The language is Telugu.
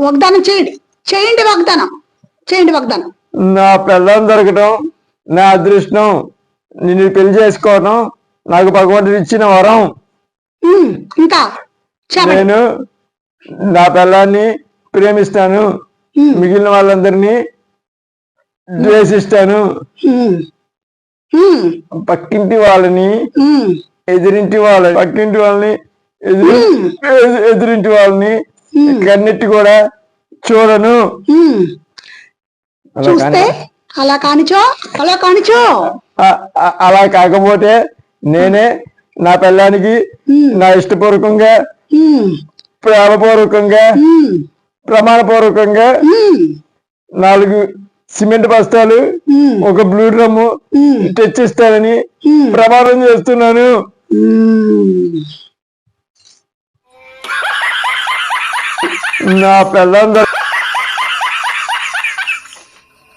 వాగ్దానం చేయండి. చేయండి వాగ్దానం. చేయండి వాగ్దానం. నా పిల్లం దొరకటం నా అదృష్టం నిన్ను పెళ్ళి చేసుకోవడం నాకు భగవంతుడు ఇచ్చిన వరం. ఇంకా నేను నా పిల్లాన్ని ప్రేమిస్తాను. మిగిలిన వాళ్ళందరినీ ద్వేషిస్తాను. పక్కింటి వాళ్ళని ఎదిరింటి వాళ్ళ పక్కింటి వాళ్ళని ఎదురు ఎదు- ఎదురింటి వాళ్ళని ఉమ్, కన్నెట్టి కూడా చూడను. చూస్తే అలా కానిచో అలా కానిచో. అలా కాకపోతే నేనే నా పిల్లానికి నా ఇష్టపూర్వకంగా ప్రేమపూర్వకంగా ప్రమాణపూర్వకంగా నాలుగు సిమెంట్ బస్తాలు ఒక బ్లూ డ్రమ్ము తెచ్చిస్తానని ప్రమాణం చేస్తున్నాను. Não perdón.